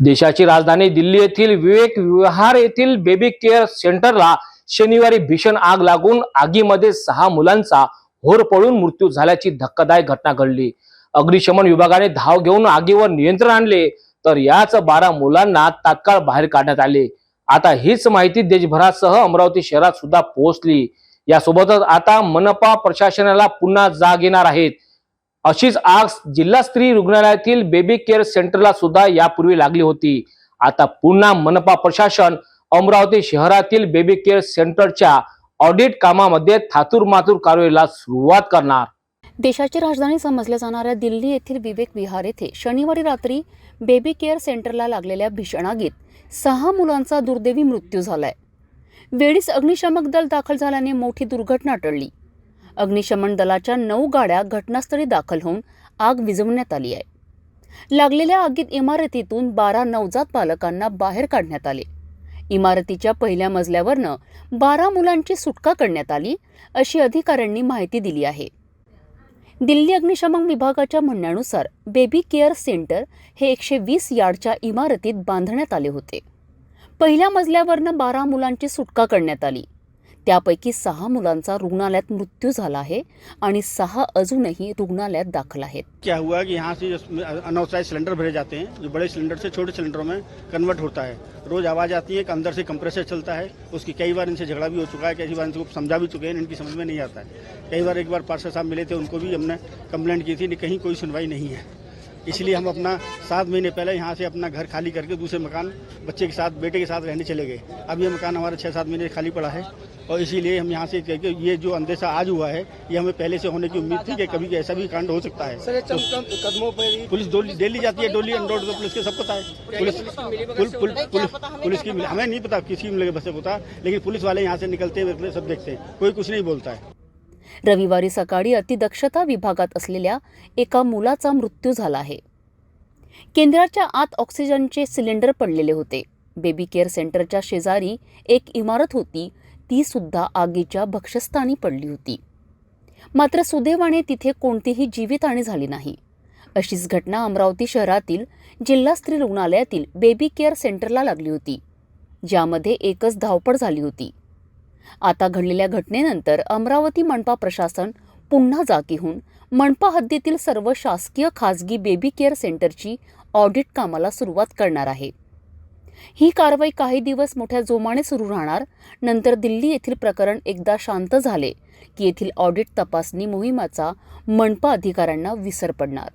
देशाची राजधानी दिल्ली येथील विवेक विहार येथील बेबी केअर सेंटरला शनिवारी भीषण आग लागून आगीमध्ये सहा मुलांचा होरपळून मृत्यू झाल्याची धक्कादायक घटना घडली. अग्निशमन विभागाने धाव घेऊन आगीवर नियंत्रण आणले तर याच बारा मुलांना तात्काळ बाहेर काढण्यात आले. आता हीच माहिती देशभरासह अमरावती शहरात सुद्धा पोहोचली. यासोबतच आता मनपा प्रशासनाला पुन्हा जाग येणार आहेत. अशीच आग जिल्हा स्त्री रुग्णालयातील बेबी केअर सेंटरला सुद्धा यापूर्वी लागली होती. आता पुन्हा मनपा प्रशासन अमरावती शहरातील बेबी केअर सेंटरच्या ऑडिट कामामध्ये थातूर मातूर कारवाईला सुरुवात करणार. देशाची राजधानी समजल्या जाणाऱ्या दिल्ली येथील विवेक विहार येथे शनिवारी रात्री बेबी केअर सेंटरला लागलेल्या भीषण आगीत सहा मुलांचा दुर्दैवी मृत्यू झालाय. वेळीच अग्निशमक दल दाखल झाल्याने मोठी दुर्घटना टळली. अग्निशमन दलाच्या नऊ गाड्या घटनास्थळी दाखल होऊन आग विझवण्यात आली आहे. लागलेल्या आगीत इमारतीतून बारा नवजात बालकांना बाहेर काढण्यात आले. इमारतीच्या पहिल्या मजल्यावरनं बारा मुलांची सुटका करण्यात आली अशी अधिकाऱ्यांनी माहिती दिली आहे. दिल्ली अग्निशमन विभागाच्या म्हणण्यानुसार बेबी केअर सेंटर हे एकशे वीस यार्डच्या इमारतीत बांधण्यात आले होते. पहिल्या मजल्यावरनं बारा मुलांची सुटका करण्यात आली. त्यापैकी सहा मुलांचा रुग्णालयात मृत्यू झाला आहे आणि सहा अजूनही रुग्णालयात दाखल आहेत. क्या हुआ कि यहाँ से अनऑथराइज सिलेंडर भरे जाते हैं, जो बड़े सिलेंडर से छोटे सिलेंडरों में कन्वर्ट होता है। रोज आवाज़ आती है कि अंदर से कंप्रेसर चलता है, उसकी कई बार इनसे झगड़ा भी हो चुका है, कई बार इनको समझा भी चुके हैं, इनकी समझ में नहीं आता है। कई बार एक बार पार्षद साहब मिले थे, उनको भी हमने कंप्लेंट की थी कहीं कोई सुनवाई नहीं है। इसलिए हम अपना सात महीने पहले यहाँ से अपना घर खाली करके दूसरे मकान बच्चे के साथ बेटे के साथ रहने चले गए। अब ये मकान हमारा छः सात महीने खाली पड़ा है और इसीलिए हम यहाँ से क्योंकि ये जो अंदेशा आज हुआ है ये हमें पहले से होने की उम्मीद थी कि कभी ऐसा भी कांड हो सकता है। सर कदमों पर पुलिस डोली जाती है डोली अनरोड तो पुलिस के सब पता है। पुलिस पुल, पुल, पुलिस पुलिस की हमें नहीं पता किसी की मिले बस पता लेकिन पुलिस वाले यहाँ से निकलते हैं निकलते सब देखते हैं। कोई कुछ नहीं बोलता है। रविवारी सकाळी अतिदक्षता विभागात असलेल्या एका मुलाचा मृत्यू झाला आहे. केंद्राच्या आत ऑक्सिजनचे सिलेंडर पडलेले होते. बेबी केअर सेंटरच्या शेजारी एक इमारत होती. ती सुद्धा आगीच्या भक्षस्थानी पडली होती. मात्र सुदैवाने तिथे कोणतीही जीवितहानी झाली नाही. अशीच घटना अमरावती शहरातील जिल्हा स्त्री रुग्णालयातील बेबी केअर सेंटरला लागली होती. ज्यामध्ये एकच धावपळ झाली होती. आता घडलेल्या घटनेनंतर अमरावती मनपा प्रशासन पुन्हा जागी होऊन मनपा हद्दीतील सर्व शासकीय खासगी बेबी केअर सेंटरची ऑडिट कामाला सुरुवात करणार आहे. ही कारवाई काही दिवस मोठ्या जोमाने सुरू राहणार नंतर दिल्ली येथील प्रकरण एकदा शांत झाले की येथील ऑडिट तपासणी मोहिमाचा मनपा अधिकाऱ्यांना विसर पडणार.